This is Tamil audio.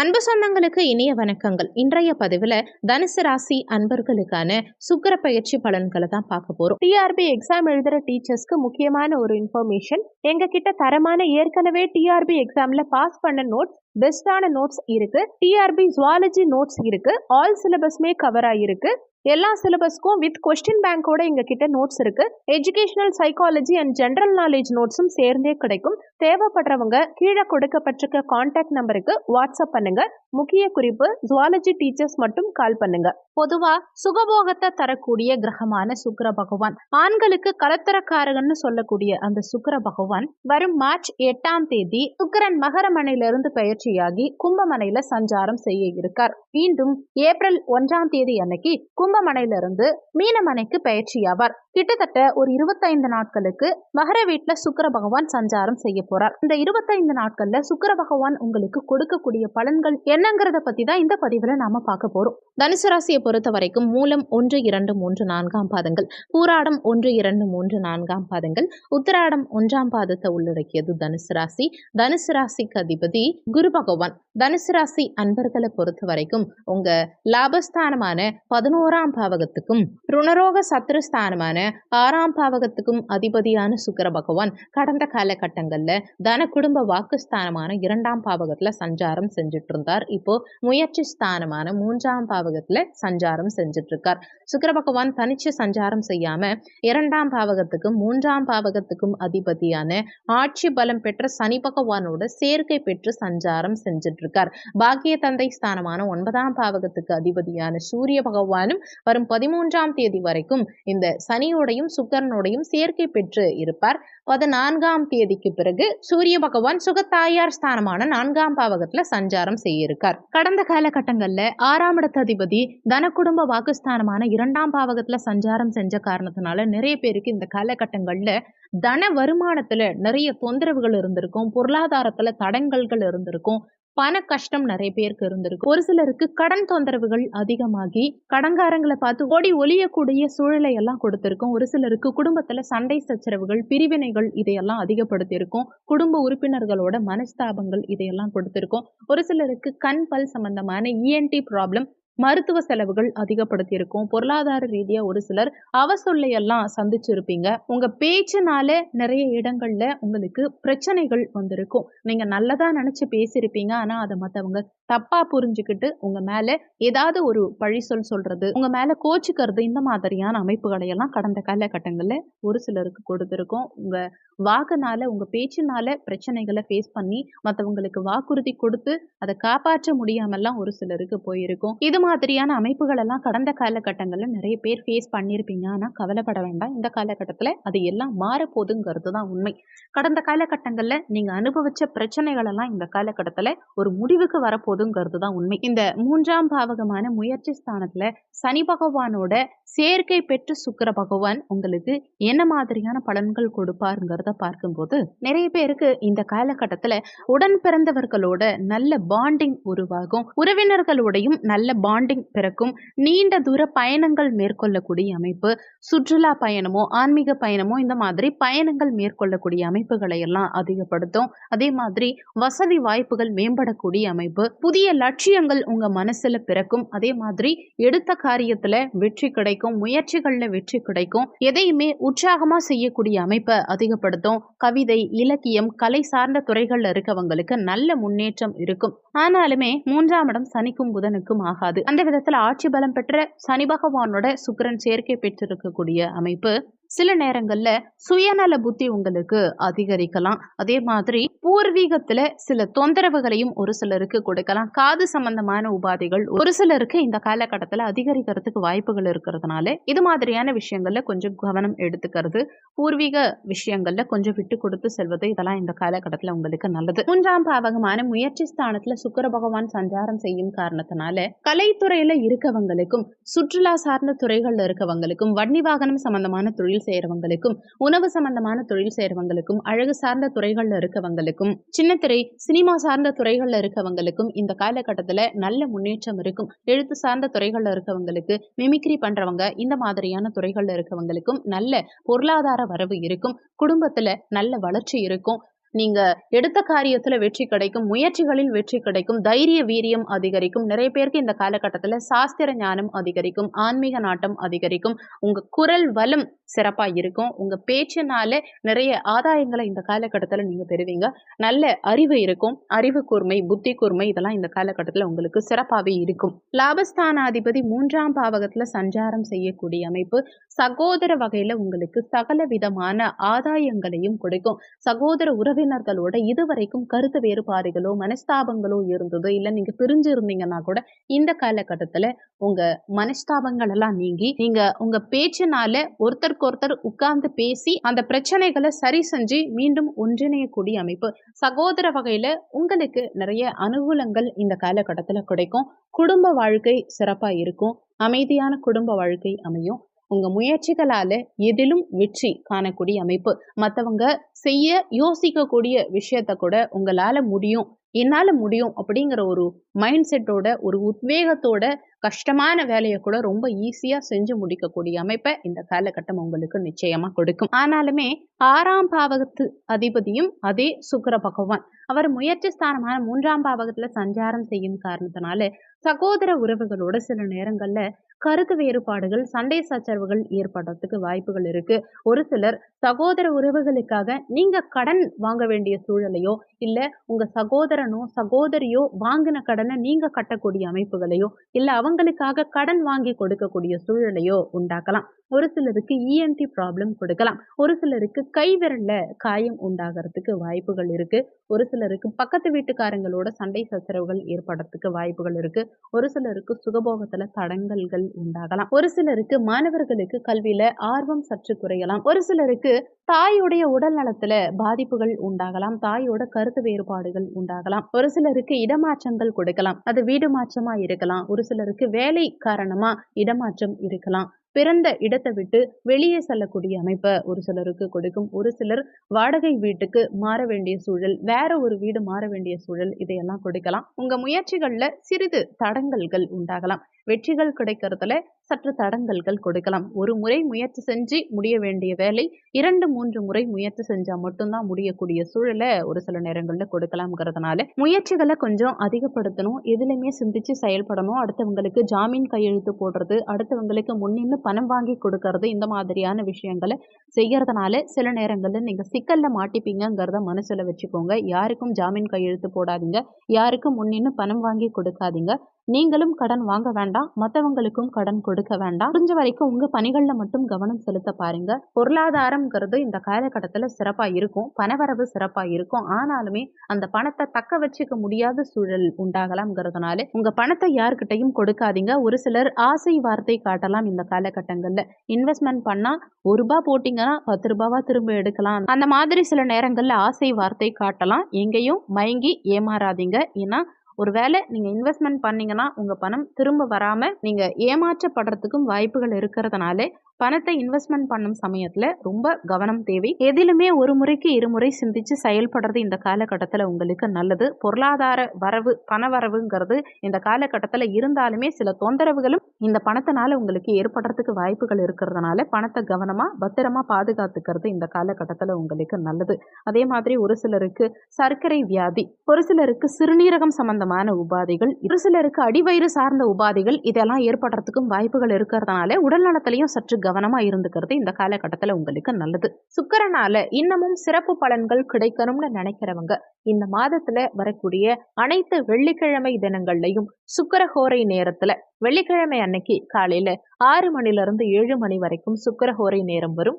அன்பு சொந்தங்களுக்கு இனிய வணக்கங்கள். இன்றைய பதிவில் தனுசு ராசி அன்பர்களுக்கான சுக்கிர பயிற்சி பலன்களை தான் பார்க்க போறோம். டிஆர்பி எக்ஸாம் எழுதுற டீச்சர்ஸ்க்கு முக்கியமான ஒரு இன்ஃபர்மேஷன் எங்க கிட்ட தரமான ஏற்கனவே டிஆர்பி எக்ஸாம்ல பாஸ் பண்ண நோட்ஸ் பெஸ்டான நோட்ஸ் இருக்கு. டிஆர்பி ஜுவாலஜி நோட்ஸ் இருக்கு. ஆல் சிலபஸ்மே கவர் ஆயிருக்கு எல்லா சிலபஸ்க்கும் வித் கொஸ்டின் பேங்கோட எங்க கிட்ட நோட்ஸ் இருக்கு educational psychology and general knowledge நோட்ஸும் சேர்ந்தே கிடைக்கும். தேவைப்படுறவங்க கீழே கொடுக்கப்பட்டிருக்க கான்டாக்ட் நம்பருக்கு வாட்ஸ்அப் பண்ணுங்க. முக்கிய குறிப்பு ஜுவாலஜி டீச்சர்ஸ் மட்டும் கால் பண்ணுங்க. பொதுவா சுகபோகத்தை தரக்கூடிய கிரகமான சுக்கர பகவான். ஆண்களுக்கு கலத்தரக்காரகன்னு சொல்லக்கூடிய அந்த சுக்கர பகவான் வரும் மார்ச் எட்டாம் தேதி சுக்கரன் மகரமனையிலிருந்து பயிற்சியாகி கும்பமனையில சஞ்சாரம் செய்ய இருக்கார். மீண்டும் ஏப்ரல் ஒன்றாம் தேதி அன்னைக்கு கும்பமனையிலிருந்து மீனமனைக்கு பயிற்சியாவார் கிட்டத்தட்ட ஒரு இருபத்தைந்து நாட்களுக்கு மகர வீட்டில் சுக்கர பகவான் சஞ்சாரம் செய்ய போறார். இந்த இருபத்தைந்து நாட்கள்ல சுக்கர பகவான் உங்களுக்கு கொடுக்கக்கூடிய பலன்கள் என்னங்கிறத பத்தி தான் இந்த பதிவுல நாம பார்க்க போறோம். தனுசு ராசியை பொறுத்த வரைக்கும் மூலம் ஒன்று இரண்டு மூன்று நான்காம் பாதங்கள் பூராடம் ஒன்று இரண்டு மூன்று நான்காம் பாதங்கள் உத்தராடம் ஒன்றாம் பாதத்தை உள்ளடக்கியது தனுசு ராசி. தனுசு ராசிக்கு அதிபதி குரு பகவான். தனுசு ராசி அன்பர்களை பொறுத்த வரைக்கும் உங்க லாபஸ்தானமான பதினோராம் பாவகத்துக்கும் ருணரோக சத்ருஸ்தானமான ஆறாம் பாவகத்துக்கும் அதிபதியான சுக்கர பகவான் கடந்த காலகட்டங்களில் தன குடும்ப வாக்குஸ்தானமான இரண்டாம் பாவகத்தில் சஞ்சாரம் செஞ்சுட்டு இருந்தார் இப்போ முயற்சி ஸ்தானமான மூன்றாம் பாவகத்தில் சஞ்சாரம் செஞ்சுட்டு இருக்கார் சுக்கர பகவான் தனிச்சு சஞ்சாரம் செய்யாம இரண்டாம் பாவகத்துக்கும் மூன்றாம் பாவகத்துக்கும் அதிபதியான ஆட்சி பலம் பெற்ற சனி பகவானோட சேர்க்கை பெற்று சஞ்சாரம் செஞ்சுட்டு இருக்கார் பாக்கிய தந்தை ஸ்தானமான ஒன்பதாம் பாவகத்துக்கு அதிபதியான சூரிய பகவானும் வரும் பதிமூன்றாம் தேதி வரைக்கும் இந்த சனி சனியோடையும் சுக்கரனோடையும் சேர்க்கை பெற்று இருப்பார். பதினான்காம் தேதிக்கு பிறகு சூரிய பகவான் சுகத்தாயார் ஸ்தானமான நான்காம் பாவகத்துல சஞ்சாரம் செய்ய இருக்கார் கடந்த காலகட்டங்கள்ல ஆறாம் இடத்த அதிபதி தன குடும்ப வாக்குஸ்தானமான இரண்டாம் பாவகத்துல சஞ்சாரம் செஞ்ச காரணத்தினால நிறைய பேருக்கு இந்த காலகட்டங்கள்ல தன வருமானத்துல நிறைய தொந்தரவுகள் இருந்திருக்கும் பொருளாதாரத்துல தடங்கல்கள் இருந்திருக்கும் பண கஷ்டம் நிறைய பேருக்கு இருந்திருக்கு ஒரு சிலருக்கு கடன் தொந்தரவுகள் அதிகமாகி கடங்காரங்களை பார்த்து ஓடி ஒளியக்கூடிய சூழலை எல்லாம் கொடுத்திருக்கும். ஒரு சிலருக்கு குடும்பத்துல சண்டை சச்சரவுகள் பிரிவினைகள் இதையெல்லாம் அதிகப்படுத்தியிருக்கும். குடும்ப உறுப்பினர்களோட மனஸ்தாபங்கள் இதையெல்லாம் கொடுத்திருக்கும். ஒரு சிலருக்கு கண் பல் சம்பந்தமான இஎன்டி ப்ராப்ளம் மருத்துவ செலவுகள் அதிகப்படுத்தியிருக்கும். பொருளாதார ரீதியாக ஒரு சிலர் அவசொல்லையெல்லாம் சந்திச்சிருப்பீங்க. உங்கள் பேச்சுனால நிறைய இடங்களில் உங்களுக்கு பிரச்சனைகள் வந்திருக்கும். நீங்கள் நல்லதாக நினச்சி பேசியிருப்பீங்க. ஆனால் அதை மற்றவங்க தப்பாக புரிஞ்சுக்கிட்டு உங்கள் மேலே ஏதாவது ஒரு பழி சொல் சொல்கிறது உங்கள் மேலே கோச்சிக்கிறது இந்த மாதிரியான அமைப்புகளை எல்லாம் கடந்த காலகட்டங்களில் ஒரு சிலருக்கு கொடுத்துருக்கோம். உங்கள் வாக்குனால உங்கள் பேச்சுனால பிரச்சனைகளை ஃபேஸ் பண்ணி மற்றவங்களுக்கு வாக்குறுதி கொடுத்து அதை காப்பாற்ற முடியாமல்லாம் ஒரு சிலருக்கு போயிருக்கும். இது மாதிரியான அமைப்புகள் எல்லாம் கடந்த காலகட்டங்களில் நிறைய பேர் ஃபேஸ் பண்ணியிருப்பீங்க. ஆனால் கவலைப்பட வேண்டாம். இந்த காலகட்டத்தில் அது எல்லாம் மாறப்போகுதுங்கிறது தான் உண்மை. கடந்த காலகட்டங்களில் நீங்கள் அனுபவிச்ச பிரச்சனைகள் எல்லாம் இந்த காலகட்டத்தில் ஒரு முடிவுக்கு வரப்போகுதுங்கிறது தான் உண்மை. இந்த மூன்றாம் பாவகமான முயற்சி ஸ்தானத்தில் சனி பகவானோட சேர்க்கை பெற்று சுக்கர பகவான் உங்களுக்கு என்ன மாதிரியான பலன்கள் கொடுப்பாருங்கிறத பார்க்கும்போது நிறைய பேருக்கு இந்த காலகட்டத்தில் உடன் பிறந்தவர்களோட நல்ல பாண்டிங் உருவாகும். உறவினர்களோடையும் நல்ல பாண்டிங் பிறக்கும் நீண்ட தூர பயணங்கள் மேற்கொள்ளக்கூடிய அமைப்பு சுற்றுலா பயணமோ ஆன்மீக பயணமோ இந்த மாதிரி பயணங்கள் மேற்கொள்ளக்கூடிய அமைப்புகளை எல்லாம் அதிகப்படுத்தும். அதே மாதிரி வசதி வாய்ப்புகள் மேம்படக்கூடிய அமைப்பு புதிய லட்சியங்கள் உங்க மனசுல பிறக்கும். அதே மாதிரி எடுத்த காரியத்துல வெற்றி கிடைக்கும் முயற்சிகள்ல வெற்றி கிடைக்கும். எதையுமே உற்சாகமா செய்யக்கூடிய அமைப்பை அதிகப்படுத்தும். கவிதை இலக்கியம் கலை சார்ந்த துறைகள்ல இருக்கவங்களுக்கு நல்ல முன்னேற்றம் இருக்கும். ஆனாலுமே மூன்றாம் இடம் சனிக்கும் புதனுக்கும் ஆகாது. அந்த விதத்தில் ஆட்சி பலம் பெற்ற சனி பகவானோட சுக்கிரன் சேர்க்கை பெற்றிருக்கக்கூடிய அமைப்பு. சில நேரங்கள்ல சுயநல புத்தி உங்களுக்கு அதிகரிக்கலாம். அதே மாதிரி பூர்வீகத்துல சில தொந்தரவுகளையும் ஒரு சிலருக்கு கொடுக்கலாம். காது சம்பந்தமான உபாதைகள் ஒரு சிலருக்கு இந்த காலகட்டத்துல அதிகரிக்கிறதுக்கு வாய்ப்புகள் இருக்கிறதுனால இது மாதிரியான விஷயங்கள்ல கொஞ்சம் கவனம் எடுத்துக்கிறது. பூர்வீக விஷயங்கள்ல கொஞ்சம் விட்டு கொடுத்து செல்வது இதெல்லாம் இந்த காலகட்டத்துல உங்களுக்கு நல்லது. மூன்றாம் பாவகமான முயற்சி ஸ்தானத்துல சுக்கர பகவான் சஞ்சாரம் செய்யும் காரணத்தினால கலைத்துறையில இருக்கவங்களுக்கும் சுற்றுலா சார்ந்த துறைகள்ல இருக்கவங்களுக்கும் வன்னி வாகனம் சம்பந்தமான தொழில் செய்யறவங்களுக்கும் உணவு சம்பந்தமான தொழில் செய்யறவங்களுக்கும் அழகு சார்ந்த துறைகள்ல இருக்கவங்களுக்கும் சின்னத்திரை சினிமா சார்ந்த துறைகள்ல இருக்கவங்களுக்கும் இந்த காலகட்டத்துல நல்ல முன்னேற்றம் இருக்கும். எழுத்து சார்ந்த துறைகள்ல இருக்கவங்களுக்கு மிமிக்ரி பண்றவங்க இந்த மாதிரியான துறைகள்ல இருக்கவங்களுக்கும் நல்ல பொருளாதார வரவு இருக்கும். குடும்பத்துல நல்ல வளர்ச்சி இருக்கும். நீங்க எடுத்த காரியத்துல வெற்றி கிடைக்கும் முயற்சிகளில் வெற்றி கிடைக்கும் தைரிய வீரியம் அதிகரிக்கும். நிறைய பேருக்கு இந்த காலகட்டத்துல சாஸ்திர ஞானம் அதிகரிக்கும் ஆன்மீக நாட்டம் அதிகரிக்கும். உங்க குரல் வலம் சிறப்பா இருக்கும். உங்க பேச்சினால நிறைய ஆதாயங்களை இந்த காலகட்டத்துல நீங்க பெறுவீங்க. நல்ல அறிவு இருக்கும். அறிவு கூர்மை புத்தி கூர்மை இதெல்லாம் இந்த காலகட்டத்துல உங்களுக்கு சிறப்பாவே இருக்கும். லாபஸ்தானாதிபதி மூன்றாம் பாவகத்துல சஞ்சாரம் செய்யக்கூடிய அமைப்பு சகோதர வகையில உங்களுக்கு சகல விதமான ஆதாயங்களையும் கொடுக்கும். சகோதர உறவினர்களோட இதுவரைக்கும் கருத்து வேறுபாடுகளோ மனஸ்தாபங்களோ இருந்ததோ இல்ல நீங்க பிரிஞ்சு இருந்தீங்கன்னா கூட இந்த காலகட்டத்துல உங்க மனஸ்தாபங்கள் எல்லாம் நீங்கி நீங்க உங்க பேச்சினால ஒருத்தருக்கு ஒருத்தர் உட்கார்ந்து பேசி அந்த பிரச்சனைகளை சரி செஞ்சு மீண்டும் ஒன்றிணையக்கூடிய அமைப்பு. சகோதர வகையில உங்களுக்கு நிறைய அனுகூலங்கள் இந்த காலகட்டத்துல கிடைக்கும். குடும்ப வாழ்க்கை சிறப்பா இருக்கும். அமைதியான குடும்ப வாழ்க்கை அமையும். உங்க முயற்சிகளால எதிலும் வெற்றி காணக்கூடிய அமைப்பு. மற்றவங்க செய்ய யோசிக்கக்கூடிய விஷயத்த கூட உங்களால முடியும். என்னால முடியும் அப்படிங்கிற ஒரு மைண்ட் செட்டோட ஒரு உத்வேகத்தோட கஷ்டமான வேலையை கூட ரொம்ப ஈஸியா செஞ்சு முடிக்கக்கூடிய அமைப்பை இந்த காலகட்டம் உங்களுக்கு நிச்சயமா கொடுக்கும். ஆனாலுமே ஆறாம் பாவகத்து அதிபதியும் அதே சுக்கிர பகவான். அவர் முயற்சி ஸ்தானமான மூன்றாம் பாவகத்துல சஞ்சாரம் செய்யும் காரணத்தினால சகோதர உறவுகளோட சில நேரங்கள்ல கருத்து வேறுபாடுகள் சண்டை சச்சரவுகள் ஏற்படுறதுக்கு வாய்ப்புகள் இருக்கு. ஒரு சிலர் சகோதர உறவுகளுக்காக நீங்க கடன் வாங்க வேண்டிய சூழலையோ இல்ல உங்க சகோதரனோ சகோதரியோ வாங்கின கடனை நீங்க கட்டக்கூடிய அமைப்புகளையோ இல்ல அவங்களுக்காக கடன் வாங்கி கொடுக்கக்கூடிய சூழலையோ உண்டாக்கலாம். ஒரு சிலருக்கு இஎன்டி ப்ராப்ளம் கொடுக்கலாம். ஒரு சிலருக்கு கை விரல்ல காயம் உண்டாகிறதுக்கு வாய்ப்புகள் இருக்கு. ஒரு சிலருக்கு பக்கத்து வீட்டுக்காரங்களோட சண்டை சச்சரவுகள் ஏற்படுறதுக்கு வாய்ப்புகள் இருக்கு. ஒரு சிலருக்கு சுகபோகத்துல தடங்கல்கள் உண்டாகலாம். ஒரு சிலருக்கு மாணவர்களுக்கு கல்வியில ஆர்வம் சற்று குறையலாம். ஒரு சிலருக்கு தாயுடைய உடல் நலத்துல பாதிப்புகள் உண்டாகலாம். தாயோட கருத்து வேறுபாடுகள் உண்டாகலாம். ஒரு சிலருக்கு இடமாற்றங்கள் கொடுக்கலாம். அது வீடு மாற்றமா இருக்கலாம். ஒரு சிலருக்கு வேலை காரணமா இடமாற்றம் இருக்கலாம். பிறந்த இடத்தை விட்டு வெளியே செல்லக்கூடிய அமைப்பை ஒரு சிலருக்கு கொடுக்கும். ஒரு சிலர் வாடகை வீட்டுக்கு மாற வேண்டிய சூழல் வேற ஒரு வீடு மாற வேண்டிய சூழல் இதையெல்லாம் கொடுக்கலாம். உங்க முயற்சிகள்ல சிறிது தடங்கல்கள் உண்டாகலாம். வெற்றிகள் கிடைக்கிறதுல சற்று தடங்கல்கள் கொடுக்கலாம். ஒரு முறை முயற்சி செஞ்சு முடிய வேண்டிய வேலை இரண்டு மூன்று முறை முயற்சி செஞ்சா மட்டும்தான் முடியக்கூடிய சூழலை ஒரு சில நேரங்கள்ல கொடுக்கலாம்ங்கிறதுனால முயற்சிகளை கொஞ்சம் அதிகப்படுத்தணும். எதுலையுமே சிந்திச்சு செயல்படணும். அடுத்தவங்களுக்கு ஜாமீன் கையெழுத்து போடுறது அடுத்தவங்களுக்கு முன்னின்னு பணம் வாங்கி கொடுக்கறது இந்த மாதிரியான விஷயங்களை செய்யறதுனால சில நேரங்கள்ல நீங்க சிக்கல்ல மாட்டிப்பீங்கங்கிறத மனசுல வச்சுக்கோங்க. யாருக்கும் ஜாமீன் கையெழுத்து போடாதீங்க. யாருக்கும் முன்னின்னு பணம் வாங்கி கொடுக்காதீங்க. நீங்களும் கடன் வாங்க வேண்டாம் மற்றவங்களுக்கும் கடன் கொடுக்க வேண்டாம். முடிஞ்ச வரைக்கும் உங்க பணிகள்ல மட்டும் கவனம் செலுத்த பாருங்க. பொருளாதாரம்ங்கிறது இந்த காலகட்டத்துல சிறப்பா இருக்கும். பணவரவு சிறப்பா இருக்கும். ஆனாலுமே அந்த பணத்தை தக்க வச்சுக்க முடியாத சூழல் உண்டாகலாம்ங்கிறதுனால உங்க பணத்தை யாருக்கிட்டையும் கொடுக்காதீங்க. ஒரு சிலர் ஆசை வார்த்தை காட்டலாம் இந்த காலகட்டங்கள்ல. இன்வெஸ்ட்மெண்ட் பண்ணா ஒரு ரூபாய் போட்டீங்கன்னா பத்து ரூபாவா திரும்ப எடுக்கலாம். அந்த மாதிரி சில நேரங்கள்ல ஆசை வார்த்தை காட்டலாம். எங்கேயும் மயங்கி ஏமாறாதீங்க. ஏன்னா ஒருவேளை நீங்கள் இன்வெஸ்ட்மெண்ட் பண்ணீங்கன்னா உங்கள் பணம் திரும்ப வராமல் நீங்கள் ஏமாற்றப்படுறதுக்கும் வாய்ப்புகள் இருக்கிறதுனால பணத்தை இன்வெஸ்ட்மெண்ட் பண்ணும் சமயத்தில் ரொம்ப கவனம் தேவை. எதிலுமே ஒரு முறைக்கு இருமுறை சிந்திச்சு செயல்படுறது இந்த காலகட்டத்தில் உங்களுக்கு நல்லது. பொருளாதார வரவு பண வரவுங்கிறது இந்த காலகட்டத்தில் இருந்தாலுமே சில தொந்தரவுகளும் இந்த பணத்தினால உங்களுக்கு ஏற்படுறதுக்கு வாய்ப்புகள் இருக்கிறதுனால பணத்தை கவனமாக பத்திரமா பாதுகாத்துக்கிறது இந்த காலகட்டத்தில் உங்களுக்கு நல்லது. அதே மாதிரி ஒரு சிலருக்கு சர்க்கரை வியாதி ஒரு சிலருக்கு சிறுநீரகம் சம்பந்தமான உபாதைகள் ஒரு சிலருக்கு அடிவயிறு சார்ந்த உபாதைகள் இதெல்லாம் ஏற்படுறதுக்கும் வாய்ப்புகள் இருக்கிறதுனால உடல் நலத்திலையும் சற்று கவனமா இருந்துக்கிறது இந்த காலகட்டத்தில் உங்களுக்கு நல்லது. சுக்கரனால இன்னமும் சிறப்பு பலன்கள் கிடைக்கணும்னு நினைக்கிறவங்க இந்த மாதத்துல வரக்கூடிய அனைத்து வெள்ளிக்கிழமை தினங்கள்லையும் சுக்கரஹோரை நேரத்துல வெள்ளிக்கிழமை அன்னைக்கு காலையில ஆறு மணில இருந்து ஏழு மணி வரைக்கும் சுக்கரஹோரை நேரம் வரும்.